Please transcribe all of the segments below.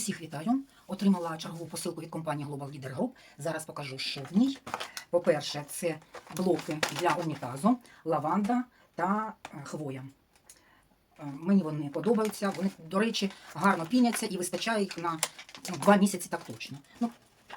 Усіх вітаю. Отримала чергову посилку від компанії Global Leader Group. Зараз покажу, що в ній. По-перше, це блоки для унітазу, лаванда та е, хвоя. Е, Мені вони подобаються. Вони, до речі, гарно піняться і вистачає їх на ну, два місяці так точно. Ну,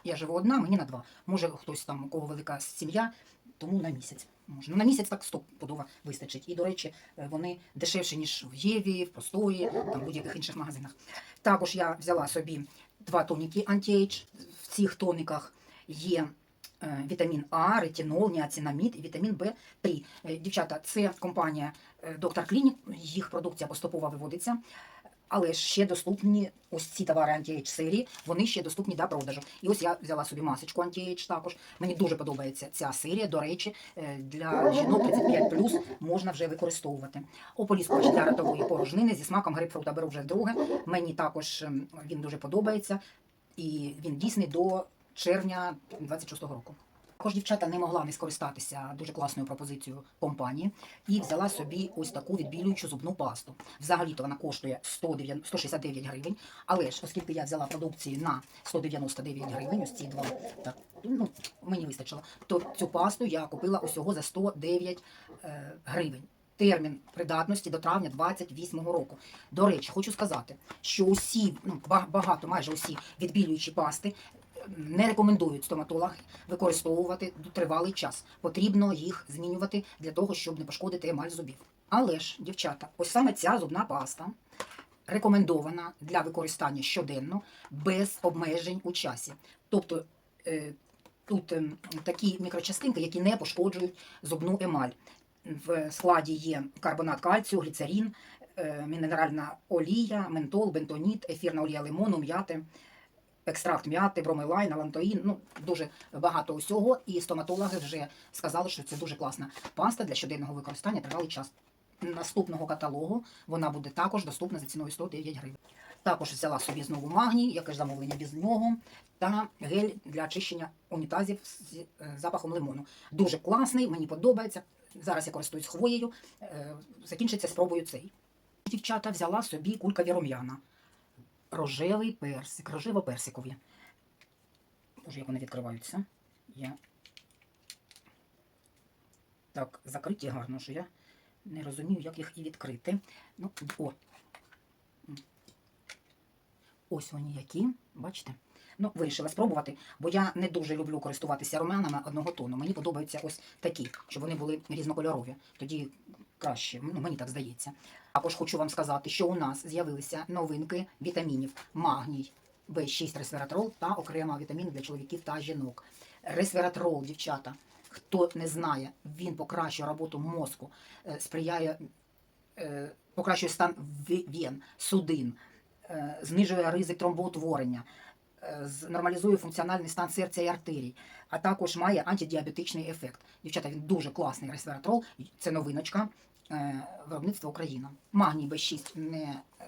я живу одна, мені на два. Може, хтось там, у кого велика сім'я, тому на місяць. Може. Ну, на місяць так стопудово вистачить. І, до речі, е, вони дешевші, ніж в Єві, в Простої, там в будь-яких інших магазинах. Також я взяла собі два тоніки антіейдж. В цих тониках є е, вітамін А, ретинол, ніацинамід і вітамін В3. Е, Дівчата, це компанія Доктор Клінік, їх продукція поступово виводиться. Але ж ще доступні ось ці товари антіейдж серії, вони ще доступні для продажу. І ось я взяла собі масочку антіейдж також. Мені дуже подобається ця серія. До речі, е, для жінок 35 можна вже використовувати. Ополіскувач для ротової порожнини зі смаком грейпфрута беру вже вдруге. Мені також ем, він дуже подобається, і він дійсний до червня 26-го року. Також дівчата не могла не скористатися дуже класною пропозицією компанії і взяла собі ось таку відбілюючу зубну пасту. Взагалі-то вона коштує 109 169 гривень, але ж оскільки я взяла продукції на 199 гривень, ось ці два, так, ну, мені вистачило, то цю пасту я купила усього за 109 е, гривень. Термін придатності до травня 28-го року. До речі, хочу сказати, що усі, ну багато, майже усі відбілюючі пасти не рекомендують стоматологи використовувати тривалий час. Потрібно їх змінювати для того, щоб не пошкодити емаль зубів. Але ж, дівчата, ось саме ця зубна паста рекомендована для використання щоденно без обмежень у часі. Тобто е, тут ем, такі мікрочастинки, які не пошкоджують зубну емаль. В складі є карбонат кальцію, гліцерин, е, мінеральна олія, ментол, бентоніт, ефірна олія лимону, м'яти екстракт м'яти, бромелайн, алантоїн, ну дуже багато усього. І стоматологи вже сказали, що це дуже класна паста для щоденного використання тривалий час. Наступного каталогу вона буде також доступна за ціною 109 гривень. Також взяла собі знову магній, яке ж замовлення без нього, та гель для очищення унітазів з е, запахом лимону. Дуже класний, мені подобається. Зараз я користуюсь хвоєю. Е, Закінчиться спробую цей. Дівчата взяла собі кулька віром'яна рожевий персик, рожево-персикові. Боже, як вони відкриваються. Я так закриті гарно, що я не розумію, як їх і відкрити. Ну, о. Ось вони які, бачите? Ну, вирішила спробувати, бо я не дуже люблю користуватися румянами одного тону. Мені подобаються ось такі, щоб вони були різнокольорові. Тоді краще, ну, мені так здається. Також хочу вам сказати, що у нас з'явилися новинки вітамінів магній, В6 ресвератрол та окремо вітаміни для чоловіків та жінок. Ресвератрол, дівчата, хто не знає, він покращує роботу мозку, е, сприяє, е, покращує стан вен, судин, е, знижує ризик тромбоутворення, нормалізує функціональний стан серця і артерій, а також має антидіабетичний ефект. Дівчата, він дуже класний ресвератрол, це новиночка е, виробництва Україна. Магній Б6 не е,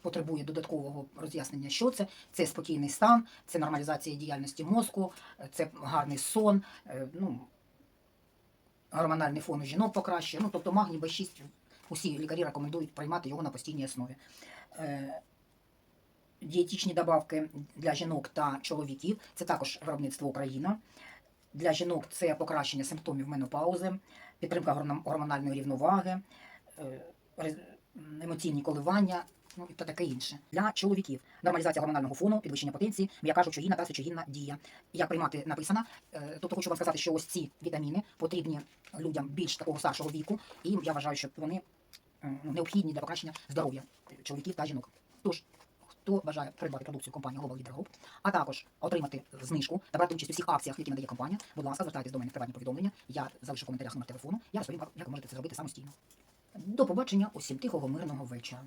потребує додаткового роз'яснення, що це. Це спокійний стан, це нормалізація діяльності мозку, е, це гарний сон, е, ну, гормональний фон у жінок покращує. Ну, тобто магній Б6 усі лікарі рекомендують приймати його на постійній основі. Дієтичні добавки для жінок та чоловіків це також виробництво Україна. Для жінок це покращення симптомів менопаузи, підтримка гормональної рівноваги, е, емоційні коливання. Ну і та таке інше. Для чоловіків нормалізація гормонального фону, підвищення потенції, м'яка жовчогінна та сечогінна дія. Як приймати написано. Е, Тобто хочу вам сказати, що ось ці вітаміни потрібні людям більш такого старшого віку, і я вважаю, що вони ну, необхідні для покращення здоров'я чоловіків та жінок. Тож, хто бажає придбати продукцію компанії Global Leader Group, а також отримати знижку та брати участь у всіх акціях, які надає компанія, будь ласка, звертайтесь до мене в приватні повідомлення. Я залишу в коментарях номер телефону. Я розповім, як ви можете це зробити самостійно. До побачення усім тихого мирного вечора.